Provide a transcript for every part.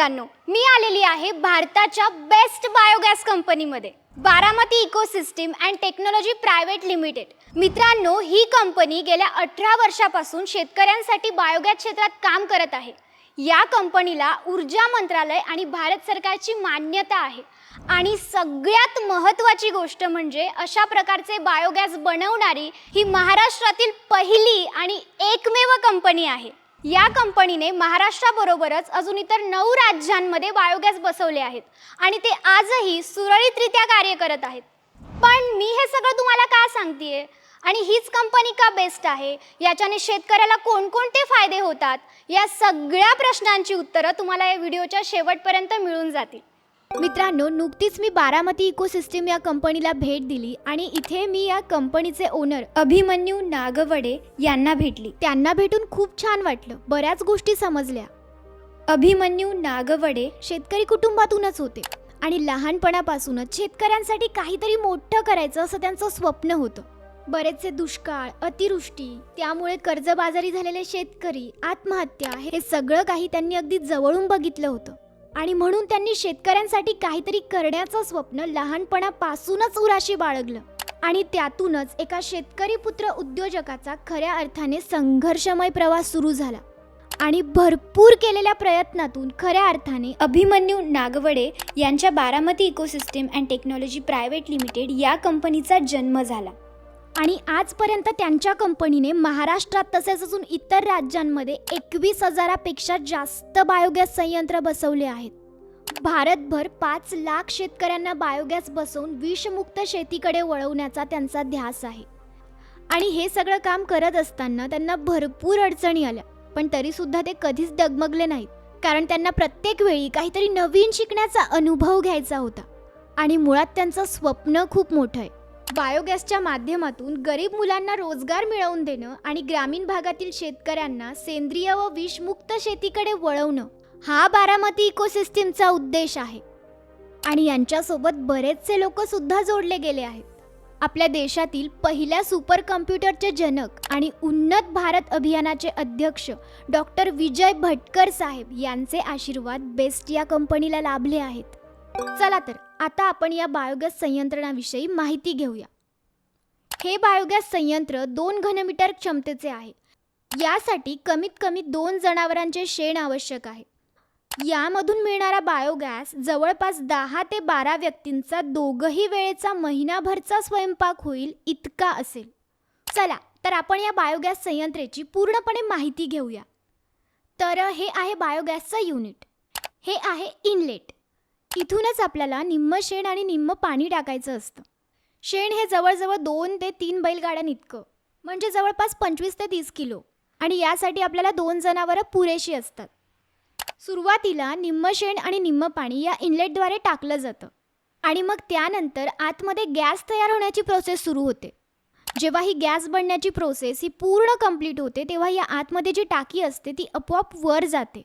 मित्रांनो मी आलेली आहे भारताच्या बेस्ट बायोगॅस कंपनीमध्ये Baramati ecosystem and technology private limited मित्रांनो ही कंपनी गेल्या अठरा वर्षापासून शेतकऱ्यांसाठी बायोगॅस क्षेत्रात काम करत आहे. या कंपनीला ऊर्जा मंत्रालय आणि भारत सरकारची मान्यता आहे. आणि सगळ्यात महत्त्वाची गोष्ट म्हणजे अशा प्रकारचे बायोगॅस बनवणारी ही महाराष्ट्रातील पहिली आणि एकमेव कंपनी आहे. या कंपनीने महाराष्ट्राबरोबरच अजून इतर नऊ राज्यांमध्ये बायोगॅस बसवले आहेत आणि ते आजही सुरळीतरित्या कार्य करत आहेत. पण मी हे सगळं तुम्हाला का सांगतेय? आणि हीच कंपनी का बेस्ट आहे? याच्याने शेतकऱ्याला कोणकोणते फायदे होतात? या सगळ्या प्रश्नांची उत्तरं तुम्हाला या व्हिडिओच्या शेवटपर्यंत मिळून जातील. मित्रांनो नुकतीच मी बारामती इकोसिस्टीम या कंपनीला भेट दिली आणि इथे मी या कंपनीचे ओनर अभिमन्यू नागवडे यांना भेटली. त्यांना भेटून खूप छान वाटलं. बऱ्याच गोष्टी समजल्या. अभिमन्यू नागवडे शेतकरी कुटुंबातूनच होते आणि लहानपणापासूनच शेतकऱ्यांसाठी काहीतरी मोठं करायचं असं त्यांचं स्वप्न होतं. बरेचसे दुष्काळ अतिवृष्टी त्यामुळे कर्जबाजारी झालेले शेतकरी आत्महत्या हे सगळं काही त्यांनी अगदी जवळून बघितलं होतं. आणि म्हणून त्यांनी शेतकऱ्यांसाठी काहीतरी करण्याचं स्वप्न लहानपणापासूनच उराशी बाळगलं. आणि त्यातूनच एका शेतकरी पुत्र उद्योजकाचा खऱ्या अर्थाने संघर्षमय प्रवास सुरू झाला. आणि भरपूर केलेल्या प्रयत्नातून खऱ्या अर्थाने अभिमन्यू नागवडे यांच्या Baramati ecosystem and technology private limited या कंपनीचा जन्म झाला. आणि आजपर्यंत त्यांच्या कंपनीने महाराष्ट्रात तसेच अजून इतर राज्यांमध्ये एकवीस हजारापेक्षा जास्त बायोगॅस संयंत्र बसवले आहेत. भारतभर पाच लाख शेतकऱ्यांना बायोगॅस बसवून विषमुक्त शेतीकडे वळवण्याचा त्यांचा ध्यास आहे. आणि हे सगळं काम करत असताना त्यांना भरपूर अडचणी आल्या. पण तरीसुद्धा ते कधीच डगमगले नाहीत. कारण त्यांना प्रत्येक वेळी काहीतरी नवीन शिकण्याचा अनुभव घ्यायचा होता. आणि मुळात त्यांचं स्वप्न खूप मोठं आहे. बायोगॅसच्या माध्यमातून गरीब मुलांना रोजगार मिळवून देणं आणि ग्रामीण भागातील शेतकऱ्यांना सेंद्रिय व विषमुक्त शेतीकडे वळवणं हा बारामती इकोसिस्टीमचा उद्देश आहे. आणि यांच्यासोबत बरेचसे लोक सुद्धा जोडले गेले आहेत. आपल्या देशातील पहिल्या सुपर कम्प्युटरचे जनक आणि उन्नत भारत अभियानाचे अध्यक्ष डॉक्टर विजय भटकर साहेब यांचे आशीर्वाद बेस्ट या कंपनीला लाभले आहेत. चला तर आता आपण या बायोगॅस संयंत्रणाविषयी माहिती घेऊया. हे बायोगॅस संयंत्र दोन घनमीटर क्षमतेचे आहे. यासाठी कमीत कमी दोन जनावरांचे शेण आवश्यक आहे. यामधून मिळणारा बायोगॅस जवळपास दहा ते बारा व्यक्तींचा दोघही वेळेचा महिनाभरचा स्वयंपाक होईल इतका असेल. चला तर आपण या बायोगॅस संयंत्रेची पूर्णपणे माहिती घेऊया. तर हे आहे बायोगॅसचं युनिट. हे आहे इनलेट. इथूनच आपल्याला निम्म शेण आणि निम्म पाणी टाकायचं असतं. शेण हे जवळजवळ दोन ते तीन बैलगाड्यां इतकं म्हणजे जवळपास पंचवीस ते तीस किलो. आणि यासाठी आपल्याला दोन जनावरं पुरेशी असतात. सुरुवातीला निम्म शेण आणि निम्म पाणी या इनलेटद्वारे टाकलं जातं. आणि मग त्यानंतर आतमध्ये गॅस तयार होण्याची प्रोसेस सुरू होते. जेव्हा ही गॅस बनण्याची प्रोसेस ही पूर्ण कंप्लीट होते तेव्हा या आतमध्ये जी टाकी असते ती आपोआप वर जाते.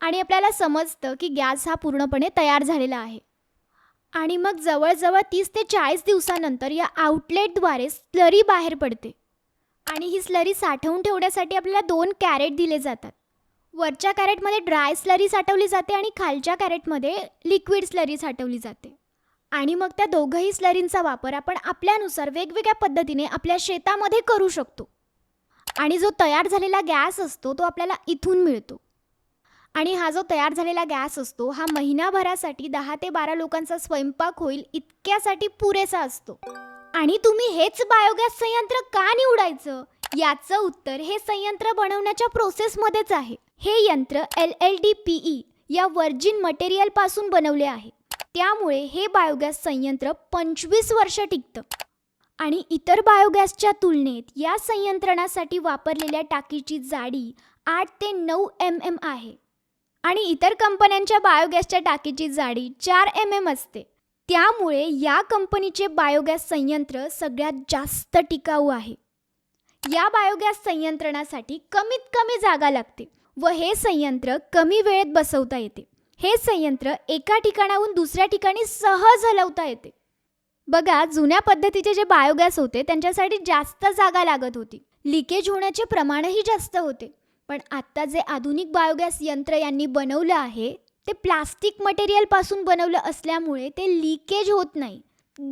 आणि आपल्याला समजतं की गॅस हा पूर्णपणे तयार झालेला आहे. आणि मग जवळजवळ तीस ते चाळीस दिवसानंतर या आउटलेटद्वारे स्लरी बाहेर पडते. आणि ही स्लरी साठवून ठेवण्यासाठी आपल्याला दोन कॅरेट दिले जातात. वरच्या कॅरेटमध्ये ड्राय स्लरी साठवली जाते आणि खालच्या कॅरेटमध्ये लिक्विड स्लरी साठवली जाते. आणि मग त्या दोघंही स्लरींचा वापर आपण आपल्यानुसार वेगवेगळ्या पद्धतीने आपल्या शेतामध्ये करू शकतो. आणि जो तयार झालेला गॅस असतो तो आपल्याला इथून मिळतो. आणि हा जो तयार झालेला गॅस असतो हा महिनाभरासाठी दहा ते बारा लोकांचा स्वयंपाक होईल इतक्यासाठी पुरेसा असतो. आणि तुम्ही हेच बायोगॅस संयंत्र का निवडायचं? याचं उत्तर हे संयंत्र बनवण्याच्या प्रोसेसमध्येच आहे. हे यंत्र L L D P E या वर्जिन मटेरियलपासून बनवले आहे. त्यामुळे हे बायोगॅस संयंत्र पंचवीस वर्ष टिकतं. आणि इतर बायोगॅसच्या तुलनेत या संयंत्रणासाठी वापरलेल्या टाकीची जाडी आठ ते नऊ एम एम आहे. आणि इतर कंपन्यांच्या बायोगॅसच्या टाकीची जाडी चार एम एम असते. त्यामुळे या कंपनीचे बायोगॅस संयंत्र सगळ्यात जास्त टिकाऊ आहे. या बायोगॅस संयंत्रणासाठी कमीत कमी जागा लागते व हे संयंत्र कमी वेळेत बसवता येते. हे संयंत्र एका ठिकाणाहून दुसऱ्या ठिकाणी सहज हलवता येते. बघा जुन्या पद्धतीचे जे बायोगॅस होते त्यांच्यासाठी जास्त जागा लागत होती. लिकेज होण्याचे प्रमाणही जास्त होते. पण आत्ता जे आधुनिक बायोगॅस यंत्र यांनी बनवलं आहे ते प्लास्टिक मटेरियलपासून बनवलं असल्यामुळे ते लिकेज होत नाही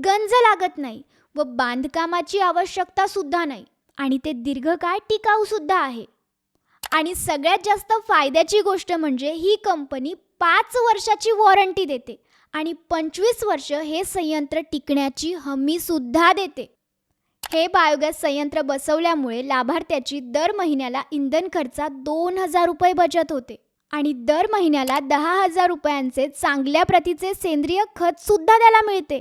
गंज लागत नाही व बांधकामाची आवश्यकता सुद्धा नाही आणि ते दीर्घकाळ टिकाऊसुद्धा आहे. आणि सगळ्यात जास्त फायद्याची गोष्ट म्हणजे ही कंपनी पाच वर्षाची वॉरंटी देते आणि पंचवीस वर्ष हे संयंत्र टिकण्याची हमीसुद्धा देते. हे बायोगॅस संयंत्र बसवल्यामुळे लाभार्थ्याची दर महिन्याला इंधन खर्चात दोन हजार रुपये बचत होते. आणि दर महिन्याला दहा हजार रुपयांचे चांगल्या प्रतीचे सेंद्रिय खत सुद्धा त्याला मिळते.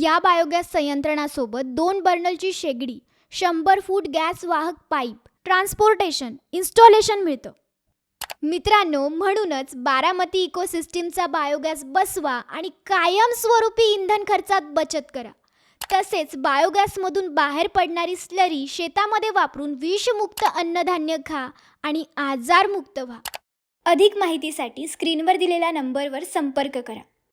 या बायोगॅस संयंत्रणासोबत दोन बर्नलची शेगडी शंभर फूट गॅस वाहक पाईप ट्रान्सपोर्टेशन इन्स्टॉलेशन मिळतं. मित्रांनो म्हणूनच बारामती इकोसिस्टीमचा बायोगॅस बसवा आणि कायमस्वरूपी इंधन खर्चात बचत करा. तसेच बायोगॅसमधून बाहेर पडणारी स्लरी शेतामध्ये वापरून विषमुक्त अन्नधान्य खा आणि आजारमुक्त व्हा. अधिक माहितीसाठी स्क्रीनवर दिलेल्या नंबरवर संपर्क करा.